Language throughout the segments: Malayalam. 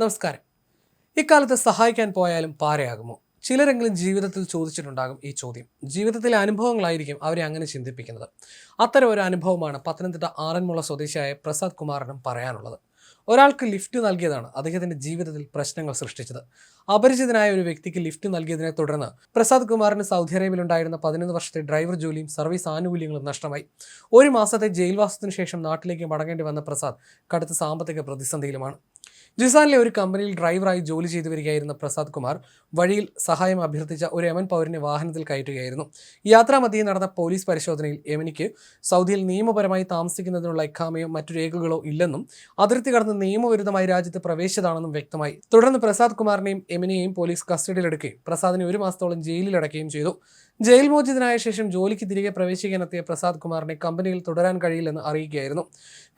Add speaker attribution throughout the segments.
Speaker 1: നമസ്കാരം. ഇക്കാലത്ത് സഹായിക്കാൻ പോയാലും പാരയാകുമോ? ചിലരെങ്കിലും ജീവിതത്തിൽ ചോദിച്ചിട്ടുണ്ടാകും ഈ ചോദ്യം. ജീവിതത്തിലെ അനുഭവങ്ങളായിരിക്കും അവരെ അങ്ങനെ ചിന്തിപ്പിക്കുന്നത്. അത്തരം ഒരു അനുഭവമാണ് പത്തനംതിട്ട ആറന്മുള സ്വദേശിയായ പ്രസാദ് കുമാറിനും പറയാനുള്ളത്. ഒരാൾക്ക് ലിഫ്റ്റ് നൽകിയതാണ് അദ്ദേഹത്തിന്റെ ജീവിതത്തിൽ പ്രശ്നങ്ങൾ സൃഷ്ടിച്ചത്. അപരിചിതനായ ഒരു വ്യക്തിക്ക് ലിഫ്റ്റ് നൽകിയതിനെ തുടർന്ന് പ്രസാദ് കുമാറിന് സൗദി അറേബ്യയിലുണ്ടായിരുന്ന പതിനൊന്ന് വർഷത്തെ ഡ്രൈവർ ജോലിയും സർവീസ് ആനുകൂല്യങ്ങളും നഷ്ടമായി. ഒരു മാസത്തെ ജയിൽവാസത്തിനു ശേഷം നാട്ടിലേക്ക് മടങ്ങേണ്ടി വന്ന പ്രസാദ് കടുത്ത സാമ്പത്തിക പ്രതിസന്ധിയിലുമാണ്. ജിസാനിലെ ഒരു കമ്പനിയിൽ ഡ്രൈവറായി ജോലി ചെയ്തു വരികയായിരുന്ന പ്രസാദ് കുമാർ വഴിയിൽ സഹായം അഭ്യർത്ഥിച്ച ഒരു എമൻ പൗരനെ വാഹനത്തിൽ കയറ്റുകയായിരുന്നു. യാത്രാമധ്യേ നടന്ന പോലീസ് പരിശോധനയിൽ യമനിക്ക് സൗദിയിൽ നിയമപരമായി താമസിക്കുന്നതിനുള്ള ഇഖാമയോ മറ്റു രേഖകളോ ഇല്ലെന്നും അതിർത്തി കടന്ന് നിയമവിരുദ്ധമായി രാജ്യത്ത് പ്രവേശിച്ചതാണെന്നും വ്യക്തമായി. തുടർന്ന് പ്രസാദ് കുമാറിനെയും യമനെയും പോലീസ് കസ്റ്റഡിയിലെടുക്കുകയും പ്രസാദിനെ ഒരു മാസത്തോളം ജയിലിലടക്കുകയും ചെയ്തു. ജയിൽ മോചിതനായ ശേഷം ജോലിക്ക് തിരികെ പ്രവേശിക്കാനെത്തിയ പ്രസാദ് കുമാറിനെ കമ്പനിയിൽ തുടരാൻ കഴിയില്ലെന്ന് അറിയിക്കുകയായിരുന്നു.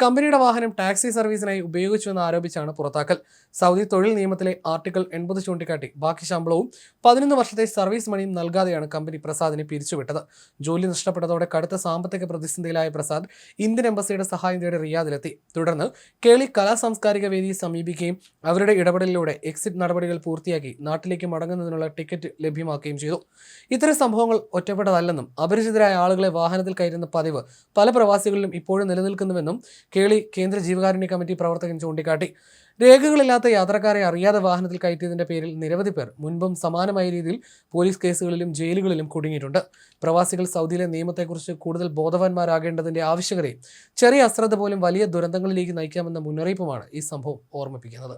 Speaker 1: കമ്പനിയുടെ വാഹനം ടാക്സി സർവീസിനായി ഉപയോഗിച്ചുവെന്ന് ആരോപിച്ചാണ് പുറത്താക്കൽ സൗദി തൊഴിൽ നിയമത്തിലെ ആർട്ടിക്കിൾ എൺപത് ചൂണ്ടിക്കാട്ടി. ബാക്കി ശമ്പളവും പതിനൊന്ന് വർഷത്തെ സർവീസ് മണിയും നൽകാതെയാണ് കമ്പനി പ്രസാദിനെ പിരിച്ചുവിട്ടത്. ജോലി നഷ്ടപ്പെട്ടതോടെ കടുത്ത സാമ്പത്തിക പ്രതിസന്ധിയിലായ പ്രസാദ് ഇന്ത്യൻ എംബസിയുടെ സഹായം തേടി റിയാദിലെത്തി. തുടർന്ന് കേളി കലാ സാംസ്കാരിക വേദിയെ സമീപിക്കുകയും അവരുടെ ഇടപെടലിലൂടെ എക്സിറ്റ് നടപടികൾ പൂർത്തിയാക്കി നാട്ടിലേക്ക് മടങ്ങുന്നതിനുള്ള ടിക്കറ്റ് ലഭ്യമാക്കുകയും ചെയ്തു. ഇത്തരം സംഭവങ്ങൾ ഒറ്റപ്പെട്ടതല്ലെന്നും അപരിചിതരായ ആളുകളെ വാഹനത്തിൽ കയറ്റുന്ന പതിവ് പല പ്രവാസികളിലും ഇപ്പോഴും നിലനിൽക്കുന്നുവെന്നും കേളി കേന്ദ്ര ജീവകാരുണ്യ കമ്മിറ്റി പ്രവർത്തകൻ ചൂണ്ടിക്കാട്ടി. രേഖകളില്ലാത്ത യാത്രക്കാരെ അറിയാതെ വാഹനത്തിൽ കയറ്റിയതിന്റെ പേരിൽ നിരവധി പേർ മുൻപും സമാനമായ രീതിയിൽ പോലീസ് കേസുകളിലും ജയിലുകളിലും കുടുങ്ങിയിട്ടുണ്ട്. പ്രവാസികൾ സൗദിയിലെ നിയമത്തെക്കുറിച്ച് കൂടുതൽ ബോധവാന്മാരാകേണ്ടതിന്റെ ആവശ്യകതയും ചെറിയ അശ്രദ്ധ പോലും വലിയ ദുരന്തങ്ങളിലേക്ക് നയിക്കാമെന്ന മുന്നറിയിപ്പുമാണ് ഈ സംഭവം ഓർമ്മിപ്പിക്കുന്നത്.